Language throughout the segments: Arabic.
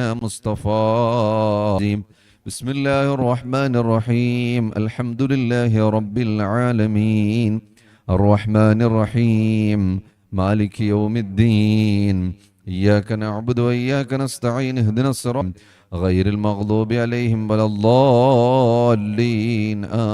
مصطفى بسم الله الرحمن الرحيم. الحمد لله رب العالمين. الرحمن الرحيم. مالك يوم الدين. إياك نعبد وإياك نستعين. اهدنا الصراط غير المغضوب عليهم ولا الضالين. آمين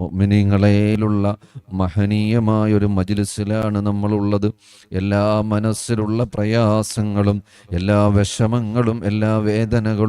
മുഅ്മിനീങ്ങളേലുള്ള മഹനീയമായൊരു മജിലിസിലാണ് നമ്മളുള്ളത്. എല്ലാ മനസ്സിലുള്ള പ്രയാസങ്ങളും എല്ലാ വിഷമങ്ങളും എല്ലാ വേദനകളും